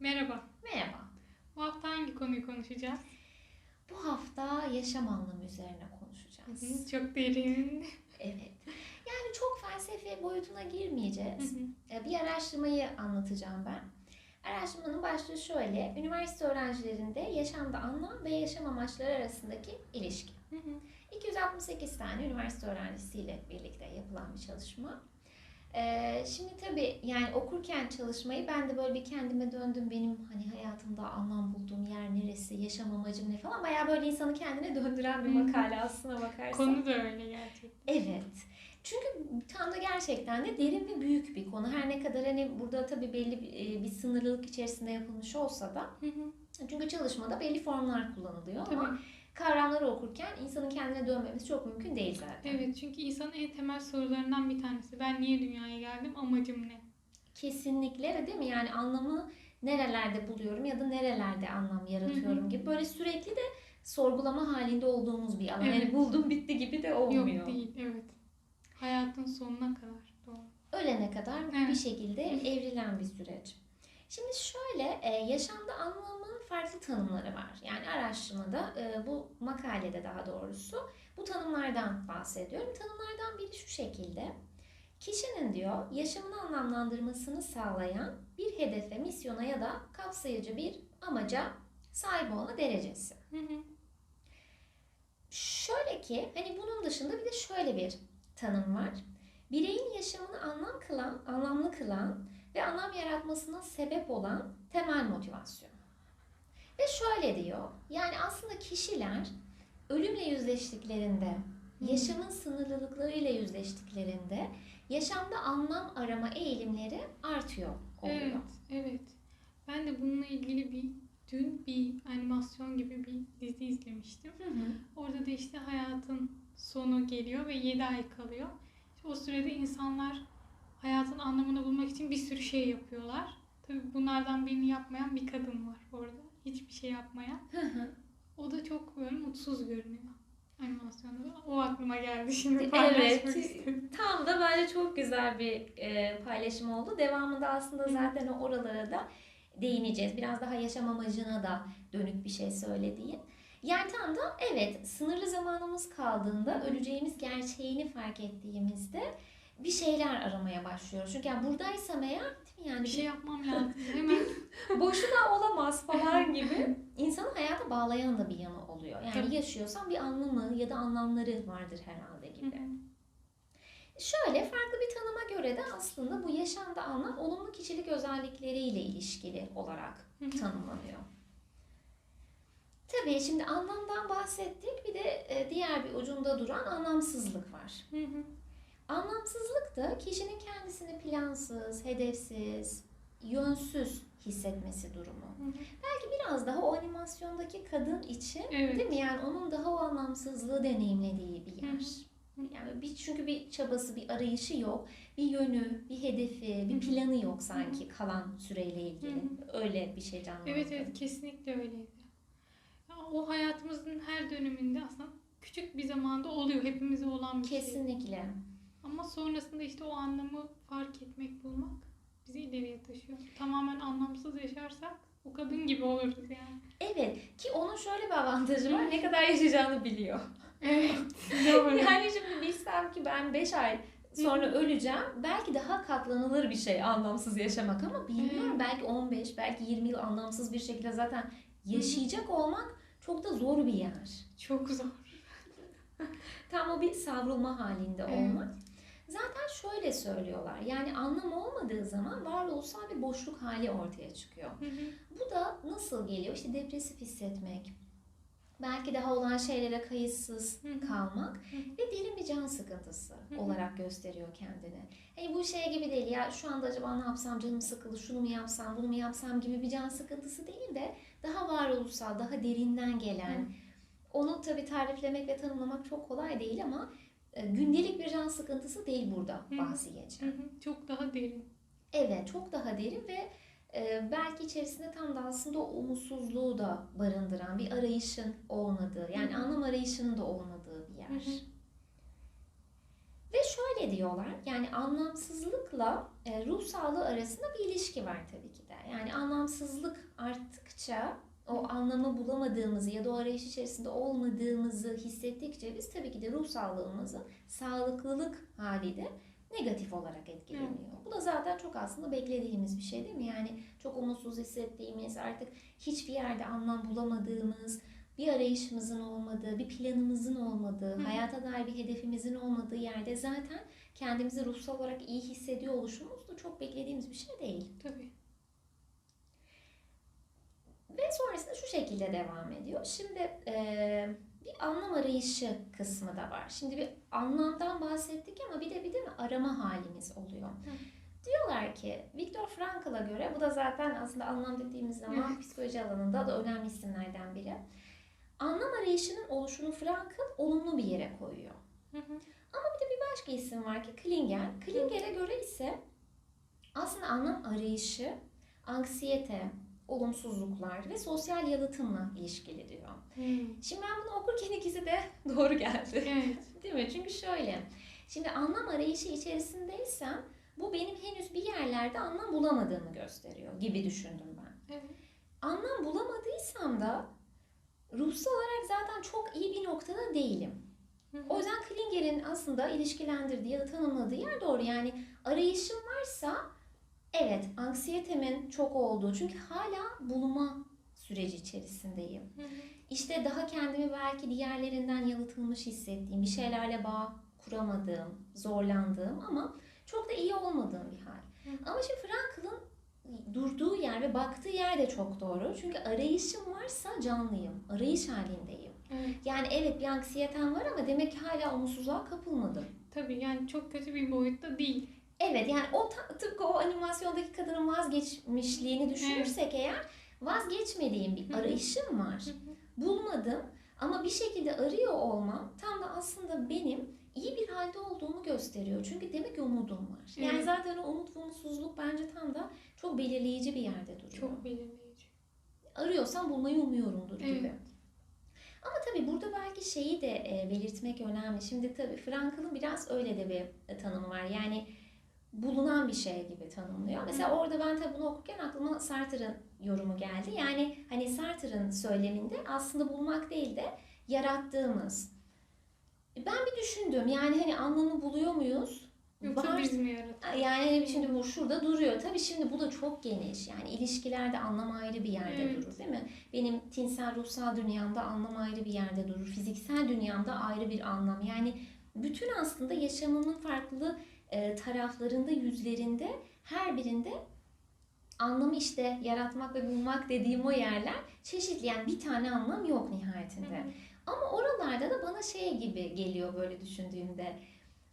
Merhaba. Merhaba. Bu hafta hangi konuyu konuşacağız? Bu hafta yaşam anlamı üzerine konuşacağız. Çok derin. Evet. Yani çok felsefi boyutuna Hı girmeyeceğiz. hı. Ee, Bir araştırmayı anlatacağım ben. Araştırmanın başlığı şöyle. Üniversite öğrencilerinde yaşamda anlam ve yaşam amaçları arasındaki ilişki. Hı hı. 268 tane üniversite öğrencisiyle birlikte yapılan bir çalışma. Ee, şimdi tabii yani okurken çalışmayı ben de böyle bir kendime döndüm. Benim hani hayatımda anlam bulduğum yer neresi, yaşam amacım ne falan. Bayağı böyle insanı kendine döndüren bir makale aslına bakarsan. Konu da öyle gerçekten. Evet. Çünkü tam da gerçekten de derin ve büyük bir konu. Her ne kadar hani burada tabii belli bir, bir sınırlılık içerisinde yapılmış olsa da. Çünkü çalışmada belli formlar kullanılıyor ama Tabii. Kavramları okurken insanın kendine dönmemiz çok mümkün değil zaten. Evet çünkü insanın en temel sorularından bir tanesi. Ben niye dünyaya geldim? Amacım ne? Kesinlikle ve değil mi? Yani anlamı nerelerde buluyorum ya da nerelerde anlam yaratıyorum Hı hı. gibi böyle sürekli de sorgulama halinde olduğumuz bir alan. Evet. Yani buldum bitti gibi de olmuyor. Yok değil. Evet. Hayatın sonuna kadar. Doğru. Ölene kadar Evet. bir şekilde evrilen bir süreç. Şimdi şöyle e, yaşamda anlamın farklı tanımları var. Yani araştırmada e, bu makalede daha doğrusu bu tanımlardan bahsediyorum. Tanımlardan biri şu şekilde. Kişinin diyor yaşamını anlamlandırmasını sağlayan bir hedefe, misyona ya da kapsayıcı bir amaca sahip olma derecesi. Hı hı. Şöyle ki hani bunun dışında bir de şöyle bir tanım var. Bireyin yaşamını anlam kılan, anlamlı kılan ve anlam yaratmasına sebep olan temel motivasyon. Ve şöyle diyor. Yani aslında kişiler ölümle yüzleştiklerinde, yaşamın sınırlılıklarıyla yüzleştiklerinde yaşamda anlam arama eğilimleri artıyor oluyor. Evet. Evet. Ben de bununla ilgili bir dün bir animasyon gibi bir dizi izlemiştim. Hı hı. Orada da işte hayatın sonu geliyor ve 7 ay kalıyor. İşte o sürede insanlar hayatın anlamını bulmak için bir sürü şey yapıyorlar. Tabii bunlardan birini yapmayan bir kadın var orada. Hiçbir şey hı. O da çok böyle mutsuz görünüyor animasyonda. O aklıma geldi şimdi paylaşmak Evet. istedim. Tam da bence çok güzel bir e, paylaşım oldu. Devamında aslında zaten o oralara da değineceğiz. Biraz daha yaşam amacına da dönük bir şey söylediğin. Yani tam da evet sınırlı zamanımız kaldığında öleceğimiz gerçeğini fark ettiğimizde bir şeyler aramaya başlıyoruz. Çünkü yani buradaysam eğer değil mi yani Bir şey yapmam lazım. Hemen boşuna olamaz falan gibi insanı hayata bağlayan da bir yanı oluyor. Yani Tabii. yaşıyorsam bir anlamı ya da anlamları vardır herhalde gibi. Şöyle farklı bir tanıma göre de aslında bu yaşamda anlam olumlu kişilik özellikleriyle ilişkili olarak tanımlanıyor. Tabii şimdi anlamdan bahsettik bir de e, diğer bir ucunda duran anlamsızlık var. Hı hı. Anlamsızlık da kişinin kendisini plansız, hedefsiz, yönsüz hissetmesi durumu. Hı hı. Belki biraz daha o animasyondaki kadın için Evet. değil mi? Yani onun daha o anlamsızlığı deneyimlediği bir yer. Hı hı. Yani bir çünkü bir çabası, bir arayışı yok. Bir yönü, bir hedefi, bir planı yok sanki kalan süreyle ilgili. Öyle bir şey canlandı. Evet evet kesinlikle öyleydi. O hayatımızın her döneminde aslında küçük bir zamanda oluyor. Hepimize olan bir şey. Kesinlikle. Ama sonrasında işte o anlamı fark etmek, bulmak bizi ileriye taşıyor. Tamamen anlamsız yaşarsak o kadın gibi oluruz yani. Evet ki onun şöyle bir avantajı var. Ne kadar yaşayacağını biliyor. Evet. Doğru. Yani şimdi bilsem ki ben 5 ay sonra öleceğim. Belki daha katlanılır bir şey anlamsız yaşamak ama bilmiyorum. Evet. Belki 15, belki 20 yıl anlamsız bir şekilde zaten yaşayacak olmak çok da zor bir yer. Çok zor. Tam o bir savrulma halinde Evet. olmak. Zaten şöyle söylüyorlar. Yani anlam olmadığı zaman varoluşsal bir boşluk hali ortaya çıkıyor. Hı hı. Bu da nasıl geliyor? İşte depresif hissetmek, belki daha olan şeylere kayıtsız Hı hı. kalmak Hı hı. ve derin bir can sıkıntısı hı. olarak gösteriyor kendini. Hani bu şey gibi değil ya şu anda acaba ne yapsam canım sıkıldı, şunu mu yapsam, bunu mu yapsam gibi bir can sıkıntısı değil de daha varoluşsal, daha derinden gelen, Hı. onu tabii tariflemek ve tanımlamak çok kolay değil ama gündelik bir can sıkıntısı değil burada Hı. bahsi Hı geçen. hı. Çok daha derin. Evet, çok daha derin ve e, belki içerisinde tam da aslında o umutsuzluğu da barındıran bir arayışın olmadığı, yani Hı hı. anlam arayışının da olmadığı bir yer. Hı hı. Ve şöyle şöyle diyorlar. Yani anlamsızlıkla e, ruh sağlığı arasında bir ilişki var tabii ki de. Yani anlamsızlık arttıkça o anlamı bulamadığımızı ya da o arayış içerisinde olmadığımızı hissettikçe biz tabii ki de ruh sağlığımızın sağlıklılık hali de negatif olarak etkileniyor. Bu da zaten çok aslında beklediğimiz bir şey değil mi? Yani çok umutsuz hissettiğimiz, artık hiçbir yerde anlam bulamadığımız, bir arayışımızın olmadığı, bir planımızın olmadığı, Hı. hayata dair bir hedefimizin olmadığı yerde zaten kendimizi ruhsal olarak iyi hissediyor oluşumuz da çok beklediğimiz bir şey değil. Tabii. Ve sonrasında şu şekilde devam ediyor. Şimdi eee, bir anlam arayışı kısmı da var. Şimdi bir anlamdan bahsettik ama bir de bir de mi arama halimiz oluyor. Diyorlar ki Viktor Frankl'a göre bu da zaten aslında anlam dediğimiz zaman psikoloji alanında da önemli isimlerden biri. Anlam arayışının oluşunu Frankl olumlu bir yere koyuyor. Hı hı. Başka isim var ki Klinger. Klinger'e göre ise aslında anlam arayışı, anksiyete, olumsuzluklar ve sosyal yalıtımla ilişkili diyor. Hmm. Şimdi ben bunu okurken ikisi de doğru geldi. Evet. Değil mi? Çünkü şöyle. Şimdi anlam arayışı içerisindeysem bu benim henüz bir yerlerde anlam bulamadığımı gösteriyor gibi düşündüm ben. Evet. Anlam bulamadıysam da ruhsal olarak zaten çok iyi bir noktada değilim. Hı hı. O yüzden Klinger'in aslında ilişkilendirdiği ya da tanımladığı yer doğru. Yani arayışım varsa evet anksiyetemin çok olduğu çünkü hala bulma süreci içerisindeyim. Hı hı. İşte daha kendimi belki diğerlerinden yalıtılmış hissettiğim, bir şeylerle bağ kuramadığım, zorlandığım ama çok da iyi olmadığım bir hal. Hı. Ama şimdi Frankl'ın durduğu yer ve baktığı yer de çok doğru. Çünkü arayışım varsa canlıyım, arayış halindeyim. Evet. Yani evet bir anksiyetem var ama demek ki hala umutsuzluğa kapılmadım. Tabii yani çok kötü bir boyutta değil. Evet yani o tıpkı o animasyondaki kadının vazgeçmişliğini düşünürsek eğer vazgeçmediğim bir Hı hı. arayışım var. Hı hı. Bulmadım ama bir şekilde arıyor olmam tam da aslında benim iyi bir halde olduğumu gösteriyor. Çünkü demek ki umudum var. Yani Evet. zaten o umut ve umutsuzluk bence tam da çok belirleyici bir yerde duruyor. Çok belirleyici. Arıyorsam bulmayı umuyorumdur gibi. Evet. Ama tabii burada belki şeyi de e, belirtmek önemli. Şimdi tabii Frankl'ın biraz öyle de bir tanımı var. Yani bulunan bir şey gibi tanımlıyor. Mesela orada ben tabii bunu okurken aklıma Sartre'ın yorumu geldi. Yani hani Sartre'ın söyleminde aslında bulmak değil de yarattığımız. Ben bir düşündüm. Yani hani anlamı buluyor muyuz? Yoksa biz mi? Yani hani şimdi bu şurada duruyor. Tabii şimdi bu da çok geniş. Yani ilişkilerde anlam ayrı bir yerde Evet. durur değil mi? Benim tinsel ruhsal dünyamda anlam ayrı bir yerde durur. Fiziksel dünyamda ayrı bir anlam. Yani bütün aslında yaşamımın farklı e, taraflarında, yüzlerinde her birinde anlamı işte yaratmak ve bulmak dediğim o yerler çeşitli. Yani bir tane anlam yok nihayetinde. Hı hı. Ama oralarda da bana şey gibi geliyor böyle düşündüğümde.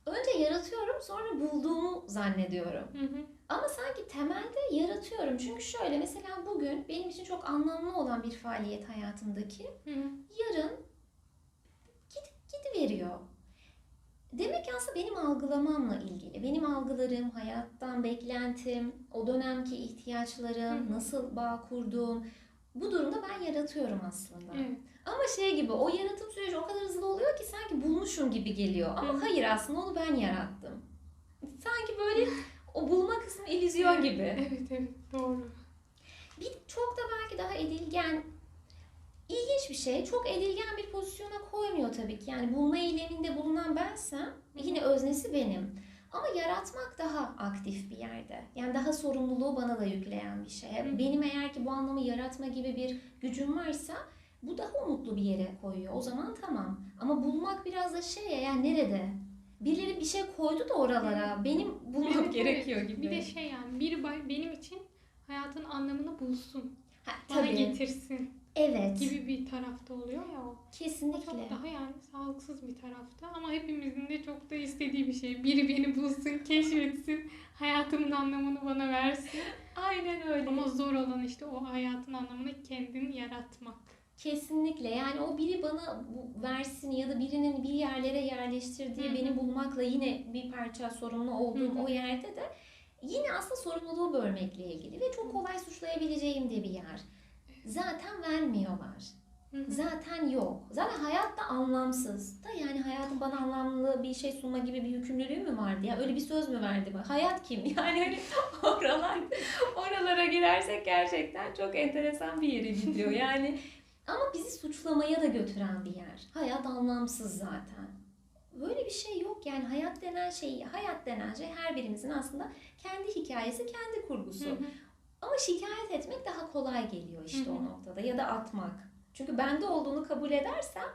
Önce yaratıyorum sonra bulduğumu zannediyorum. Hı hı. Ama sanki temelde yaratıyorum. Çünkü şöyle mesela bugün benim için çok anlamlı olan bir faaliyet hayatımdaki Hı hı. yarın gidip gidiveriyor. Demek ki aslında benim algılamamla ilgili. Benim algılarım, hayattan beklentim, o dönemki ihtiyaçlarım, Hı hı. nasıl bağ kurduğum. Bu durumda ben yaratıyorum aslında. Evet. Ama şey gibi o yaratım süreci o kadar hızlı oluyor ki sanki bulmuşum gibi geliyor. Ama Hı. hayır aslında onu ben yarattım. Sanki böyle o bulma kısmı illüzyon gibi. Evet evet doğru. Bir çok da belki daha edilgen ilginç bir şey. Çok edilgen bir pozisyona koymuyor tabii ki. Yani bulma eyleminde bulunan bensem yine öznesi benim. Ama yaratmak daha aktif bir yerde. Yani daha sorumluluğu bana da yükleyen bir şey. Benim eğer ki bu anlamı yaratma gibi bir gücüm varsa bu daha umutlu bir yere koyuyor. O zaman tamam. Ama bulmak biraz da şey ya yani nerede? Birileri bir şey koydu da oralara. Benim bulmam Evet, gerekiyor gibi. Bir de şey yani biri benim için hayatın anlamını bulsun. Ha, Bana tabii. getirsin Evet. gibi bir tarafta oluyor ya o. Kesinlikle. çok daha yani sağlıksız bir tarafta ama hepimizin de çok da istediği bir şey. Biri beni bulsun, keşfetsin, hayatımın anlamını bana versin. Aynen öyle. Ama zor olan işte o hayatın anlamını kendin yaratmak. Kesinlikle yani o biri bana bu versin ya da birinin bir yerlere yerleştirdiği Hı hı. beni bulmakla yine bir parça sorumlu olduğum Hı hı. o yerde de yine aslında sorumluluğu bölmekle ilgili ve çok kolay suçlayabileceğim de bir yer. Zaten vermiyorlar. Zaten yok. Zaten hayat da anlamsız. Da yani hayatın bana anlamlı bir şey sunma gibi bir yükümlülüğü mü vardı ya? Öyle bir söz mü verdi bana? Hayat kim? Yani hani oralar, oralara girersek gerçekten çok enteresan bir yere gidiyor. Yani ama bizi suçlamaya da götüren bir yer. Hayat anlamsız zaten. Böyle bir şey yok yani hayat denen şey, hayat denen şey her birimizin aslında kendi hikayesi, kendi kurgusu. Hı hı. Ama şikayet etmek daha kolay geliyor işte Hı hı. o noktada ya da atmak. Çünkü bende olduğunu kabul edersem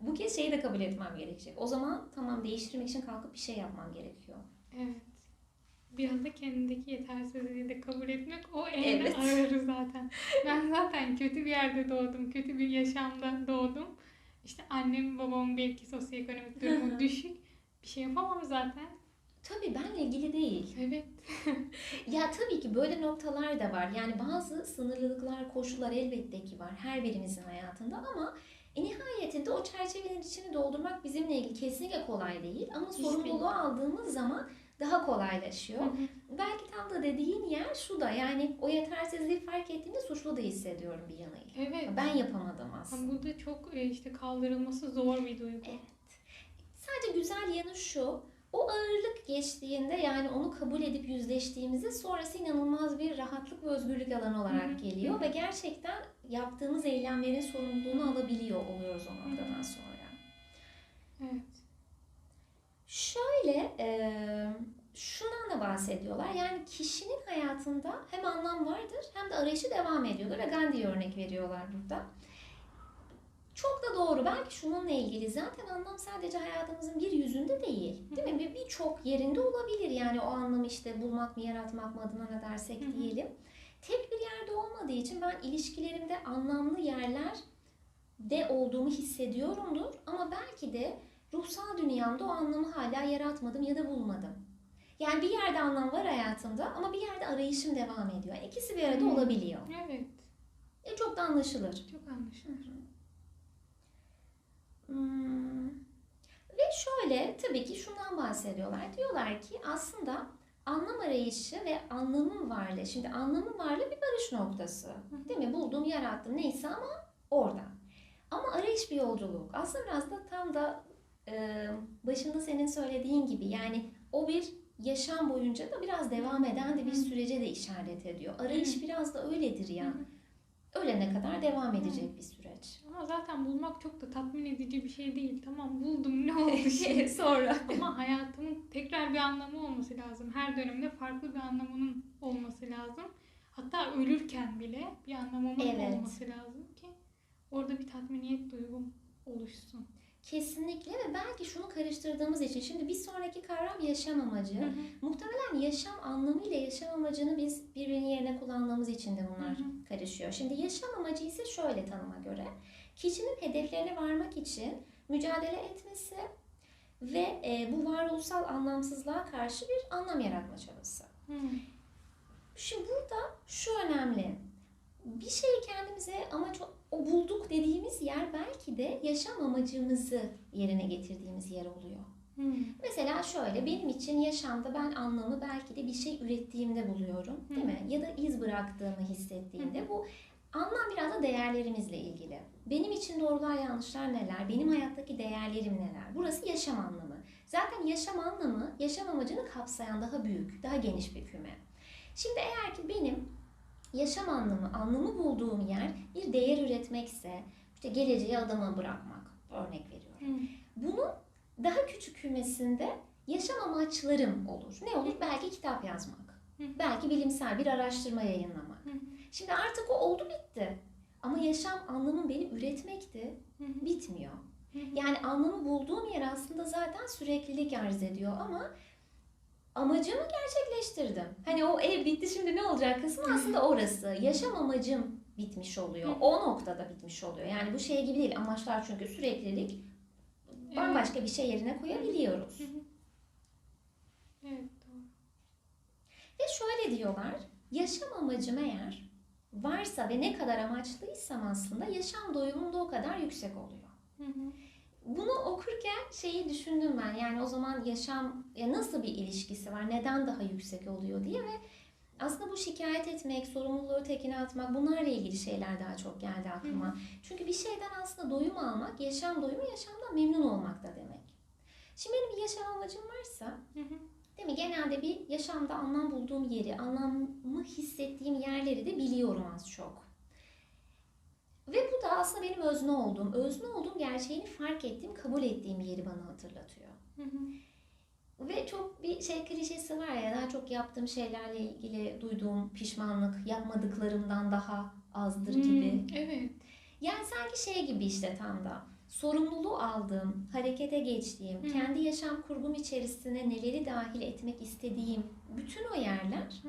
bu kez şeyi de kabul etmem gerekecek. O zaman tamam değiştirmek için kalkıp bir şey yapmam gerekiyor. Evet. Biraz da kendindeki yetersizliği de kabul etmek o en Evet. ağırı zaten. Ben zaten kötü bir yerde doğdum. Kötü bir yaşamda doğdum. İşte annem babamın belki sosyoekonomik durumu düşük. Bir şey yapamam zaten. Tabii benle ilgili değil. Evet. Ya tabii ki böyle noktalar da var. Yani bazı sınırlılıklar, koşullar elbette ki var her birimizin hayatında ama e, nihayetinde o çerçevenin içini doldurmak bizimle ilgili kesinlikle kolay değil. Ama Hiçbir- sorumluluğu aldığımız zaman daha kolaylaşıyor. Hı hı. Belki tam da dediğin yer şu da yani o yetersizliği fark ettiğimde suçlu da hissediyorum bir yanıyla. Evet. Ben yapamadım aslında. Bu da çok e, işte kaldırılması zor bir duygu. Evet. Sadece güzel yanı şu. O ağırlık geçtiğinde yani onu kabul edip yüzleştiğimizde sonrası inanılmaz bir rahatlık ve özgürlük alanı Hı olarak hı. geliyor ve gerçekten yaptığımız eylemlerin sorumluluğunu alabiliyor oluyoruz o noktadan sonra. Evet. Şöyle e, şundan da bahsediyorlar. Yani kişinin hayatında hem anlam vardır hem de arayışı devam ediyordur ve Gandhi'ye örnek veriyorlar burada. Çok da doğru. Belki şununla ilgili zaten anlam sadece hayatımızın bir yüzünde değil. Değil mi? Bir birçok yerinde olabilir. Yani o anlamı işte bulmak mı, yaratmak mı adına ne dersek Hı hı. diyelim. Tek bir yerde olmadığı için ben ilişkilerimde anlamlı yerler de olduğumu hissediyorumdur. Ama belki de ruhsal dünyamda o anlamı hala yaratmadım ya da bulmadım. Yani bir yerde anlam var hayatımda ama bir yerde arayışım devam ediyor. Yani İkisi bir arada Hmm. olabiliyor. Evet. E çok da anlaşılır. Çok anlaşılır. Hmm. Ve şöyle tabii ki şundan bahsediyorlar. Diyorlar ki aslında anlam arayışı ve anlamın varlığı. Şimdi anlamın varlığı bir barış noktası. Değil mi? Buldum, yarattım neyse ama orada. Ama arayış bir yolculuk. Aslında biraz da tam da e, başında senin söylediğin gibi yani o bir yaşam boyunca da biraz devam eden de bir sürece de işaret ediyor. Arayış biraz da öyledir ya. Ölene kadar devam edecek bir süreç. Ama zaten bulmak çok da tatmin edici bir şey değil. Tamam buldum ne oldu şimdi? Sonra. Ama hayatımın tekrar bir anlamı olması lazım. Her dönemde farklı bir anlamının olması lazım. Hatta ölürken bile bir anlamımın Evet. olması lazım ki orada bir tatminiyet duygum oluşsun. Kesinlikle ve belki şunu karıştırdığımız için şimdi bir sonraki kavram yaşam amacı. Hı hı. Muhtemelen yaşam anlamı ile yaşam amacını biz birbirinin yerine kullandığımız için de bunlar Hı hı. karışıyor. Şimdi yaşam amacı ise şöyle tanıma göre kişinin hedeflerine varmak için mücadele etmesi ve e, bu varoluşsal anlamsızlığa karşı bir anlam yaratma çabası. Hı. Şimdi burada şu önemli. Bir şeyi kendimize amaç o bulduk dediğimiz yer belki de yaşam amacımızı yerine getirdiğimiz yer oluyor. Hı. Mesela şöyle benim için yaşamda ben anlamı belki de bir şey ürettiğimde buluyorum değil Hı. mi? Ya da iz bıraktığımı hissettiğimde bu anlam biraz da değerlerimizle ilgili. Benim için doğrular yanlışlar neler? Benim hayattaki değerlerim neler? Burası yaşam anlamı. Zaten yaşam anlamı yaşam amacını kapsayan daha büyük, daha geniş bir küme. Şimdi eğer ki benim yaşam anlamı, anlamı bulduğum yer bir değer üretmekse, işte geleceğe adama bırakmak örnek veriyorum. Hı. Bunun daha küçük kümesinde yaşam amaçlarım olur. Ne olur? Belki kitap yazmak. Hı. Belki bilimsel bir araştırma yayınlamak. Hı. Şimdi artık o oldu bitti. Ama yaşam anlamım beni üretmekti. Hı hı. Bitmiyor. Hı hı. Yani anlamı bulduğum yer aslında zaten süreklilik arz ediyor ama amacımı gerçekleştirdim. Hani o ev bitti şimdi ne olacak kısmı aslında orası. Yaşam amacım bitmiş oluyor. Hı. O noktada bitmiş oluyor. Yani bu şey gibi değil. Amaçlar çünkü süreklilik bambaşka bir şey yerine koyabiliyoruz. Hı hı. Evet doğru. Ve şöyle diyorlar. Yaşam amacım eğer varsa ve ne kadar amaçlıysam aslında yaşam doyumum da o kadar yüksek oluyor. Hı hı. Bunu okurken şeyi düşündüm ben. Yani o zaman yaşam ya nasıl bir ilişkisi var? Neden daha yüksek oluyor diye ve aslında bu şikayet etmek, sorumluluğu tekine atmak bunlarla ilgili şeyler daha çok geldi aklıma. Çünkü bir şeyden aslında doyum almak, yaşam doyumu yaşamdan memnun olmak da demek. Şimdi benim bir yaşam amacım varsa Hı hı. Değil mi? Genelde bir yaşamda anlam bulduğum yeri, anlamı hissettiğim yerleri de biliyorum az çok. Ve bu da aslında benim özne olduğum, özne olduğum gerçeğini fark ettiğim, kabul ettiğim yeri bana hatırlatıyor. Hı hı. Ve çok bir şey klişesi var ya, daha çok yaptığım şeylerle ilgili duyduğum pişmanlık, yapmadıklarımdan daha azdır gibi. Hmm, Evet. Yani sanki şey gibi işte tam da sorumluluğu aldığım, harekete geçtiğim, Hı. kendi yaşam kurgum içerisine neleri dahil etmek istediğim bütün o yerler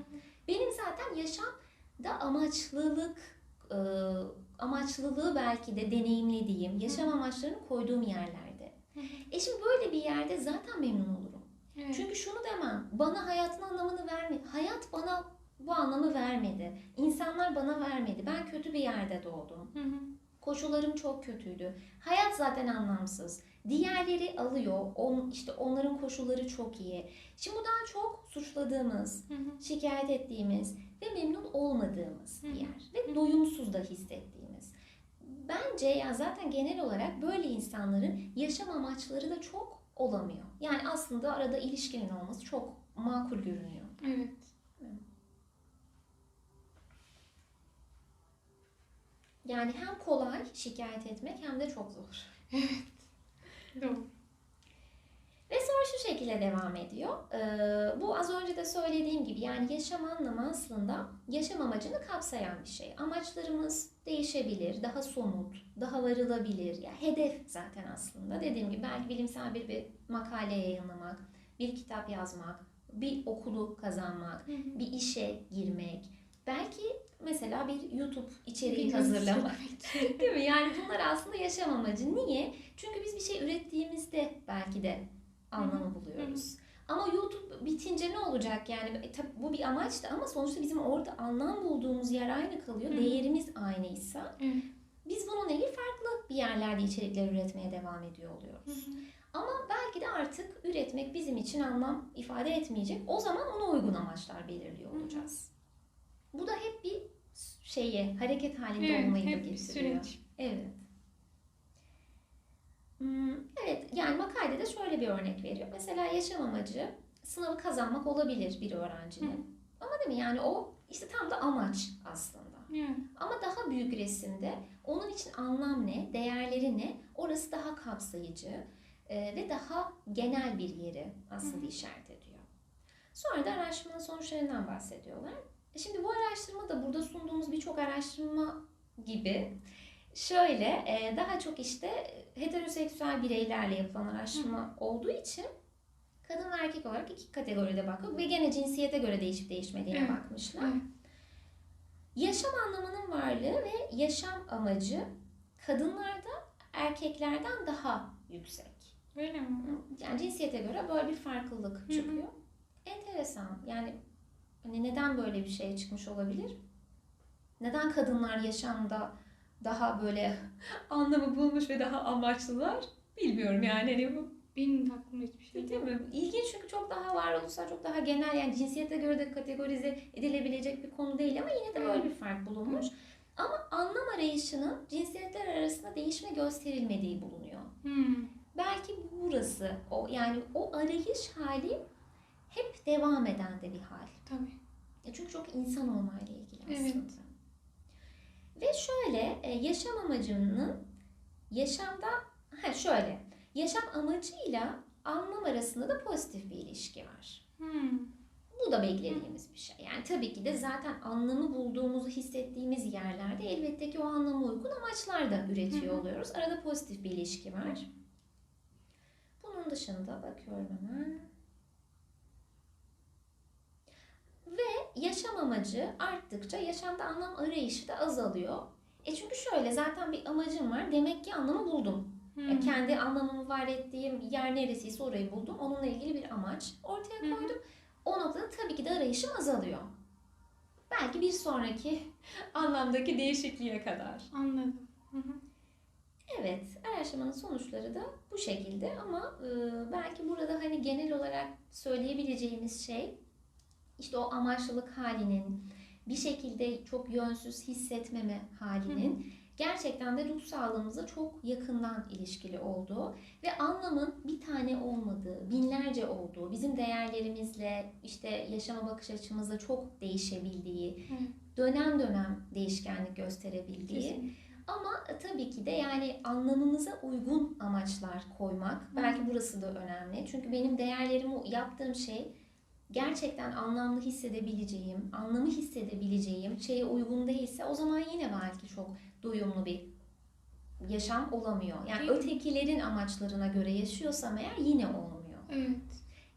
benim zaten yaşamda amaçlılık, e, amaçlılığı belki de deneyimlediğim, yaşam amaçlarını koyduğum yerlerde. E şimdi böyle bir yerde zaten memnun olurum. Evet. Çünkü şunu demem, bana hayatın anlamını vermedi. Hayat bana bu anlamı vermedi. İnsanlar bana vermedi. Ben kötü bir yerde doğdum. Hı hı. Koşullarım çok kötüydü. Hayat zaten anlamsız. Diğerleri alıyor. On, işte onların koşulları çok iyi. Şimdi bu daha çok suçladığımız, Hı hı. şikayet ettiğimiz ve memnun olmadığımız bir Hı hı. yer. Ve doyumsuz da hissettiğimiz. Bence ya zaten genel olarak böyle insanların yaşam amaçları da çok olamıyor. Yani aslında arada ilişkinin olması çok makul görünüyor. Evet. Yani hem kolay şikayet etmek hem de çok zor. Doğru. Ve sonra şu şekilde devam ediyor. Ee, bu az önce de söylediğim gibi yani yaşam anlamı aslında yaşam amacını kapsayan bir şey. Amaçlarımız değişebilir, daha somut, daha varılabilir. Yani hedef zaten aslında. Dediğim gibi belki bilimsel bir, bir makale yayınlamak, bir kitap yazmak, bir okulu kazanmak, bir işe girmek. Belki mesela bir YouTube içeriği Bir hazırlamak. Değil mi? Yani bunlar aslında yaşam amacı. Niye? Çünkü biz bir şey ürettiğimizde belki de anlamı buluyoruz. Ama YouTube bitince ne olacak yani? E, tabii bu bir amaçtı ama sonuçta bizim orada anlam bulduğumuz yer aynı kalıyor. Hı hı. Değerimiz aynıysa Evet. biz bununla ilgili farklı bir yerlerde içerikler üretmeye devam ediyor Hı oluyoruz. hı. Ama belki de artık üretmek bizim için anlam ifade etmeyecek. O zaman ona uygun amaçlar belirliyor Hı hı. olacağız. Bu da hep bir şeye, hareket halinde Evet, olmayı da getiriyor. süreç. Evet. Hmm, Evet, yani makalede şöyle bir örnek veriyor. Mesela yaşam amacı sınavı kazanmak olabilir bir öğrencinin. Ama değil mi? Yani o işte tam da amaç aslında. Evet. Ama daha büyük resimde onun için anlam ne, değerleri ne, orası daha kapsayıcı e, ve daha genel bir yeri aslında Hı hı. işaret ediyor. Sonra da araştırmanın sonuçlarından bahsediyorlar. E Şimdi bu araştırma da burada sunduğumuz birçok araştırma gibi şöyle e, daha çok işte heteroseksüel bireylerle yapılan araştırma olduğu için kadın ve erkek olarak iki kategoride bakıyor ve gene cinsiyete göre değişip değişmediğine Evet. bakmışlar. Evet. Yaşam anlamının varlığı ve yaşam amacı kadınlarda erkeklerden daha yüksek. Öyle mi? Yani cinsiyete göre böyle bir farklılık hı. çıkıyor. Enteresan. Yani hani neden böyle bir şey çıkmış olabilir? Neden kadınlar yaşamda daha böyle anlamı bulmuş ve daha amaçlılar? Bilmiyorum yani hani bu Benim aklıma hiçbir şey değil mi? İlginç çünkü çok daha varoluşsal, çok daha genel yani cinsiyete göre de kategorize edilebilecek bir konu değil ama yine de böyle bir fark bulunmuş. Ama anlam arayışının cinsiyetler arasında değişme gösterilmediği bulunuyor. Hmm. Belki burası o yani o arayış hali hep devam eden de bir hal. Tabii. Ya Çünkü çok insan olmayla ilgili Evet. Ve şöyle e, yaşam amacının yaşamda ha şöyle yaşam amacıyla anlam arasında da pozitif bir ilişki var. Hmm. Bu da beklediğimiz bir şey. Yani tabii ki de zaten anlamı bulduğumuzu hissettiğimiz yerlerde elbette ki o anlama uygun amaçlar da üretiyor oluyoruz. Arada pozitif bir ilişki var. Bunun dışında bakıyorum hemen. Ve yaşam amacı arttıkça yaşamda anlam arayışı da azalıyor. E çünkü şöyle zaten bir amacım var. Demek ki anlamı buldum. Hmm. Ya kendi anlamımı var ettiğim yer neresiyse orayı buldum. Onunla ilgili bir amaç ortaya koydum. O noktada tabii ki de arayışım azalıyor. Belki bir sonraki anlamdaki değişikliğe kadar. Anladım. Hı hı. Evet, araştırmanın sonuçları da bu şekilde ama e, belki burada hani genel olarak söyleyebileceğimiz şey işte o amaçlılık halinin, bir şekilde çok yönsüz hissetmeme halinin gerçekten de ruh sağlığımıza çok yakından ilişkili olduğu ve anlamın bir tane olmadığı, binlerce olduğu, bizim değerlerimizle, işte yaşama bakış açımızla çok değişebildiği, dönem dönem değişkenlik gösterebildiği Kesinlikle. ama tabii ki de yani anlamımıza uygun amaçlar koymak belki burası da önemli. Çünkü benim değerlerimi yaptığım şey gerçekten anlamlı hissedebileceğim, anlamı hissedebileceğim şeye uygun değilse o zaman yine belki çok doyumlu bir yaşam olamıyor. Yani mi? ötekilerin amaçlarına göre yaşıyorsam eğer yine olmuyor. Evet.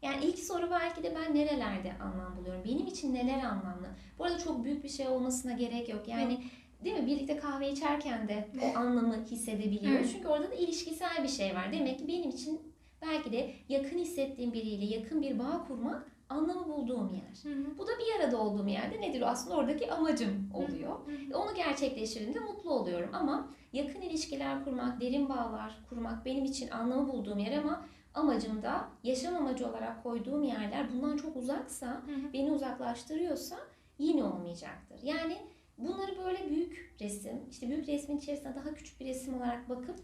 Yani ilk soru belki de ben nerelerde anlam buluyorum? Benim için neler anlamlı? Bu arada çok büyük bir şey olmasına gerek yok. Yani değil mi? Birlikte kahve içerken de o anlamı hissedebiliyoruz. Evet. Çünkü orada da ilişkisel bir şey var. Demek ki benim için belki de yakın hissettiğim biriyle yakın bir bağ kurmak anlamı bulduğum yer. Hı hı. Bu da bir arada olduğum yerde nedir? Aslında oradaki amacım oluyor. Hı hı. Onu gerçekleştirdiğimde mutlu oluyorum. Ama yakın ilişkiler kurmak, derin bağlar kurmak benim için anlamı bulduğum yer ama amacım da yaşam amacı olarak koyduğum yerler bundan çok uzaksa, Hı hı. beni uzaklaştırıyorsa yine olmayacaktır. Yani bunları böyle büyük resim, işte büyük resmin içerisine daha küçük bir resim olarak bakıp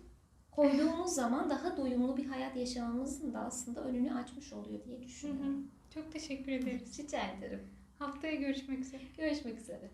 koyduğumuz zaman daha doyumlu bir hayat yaşamamızın da aslında önünü açmış oluyor diye Hı hı. Çok teşekkür ederiz. Rica ederim. Haftaya görüşmek üzere. Görüşmek üzere.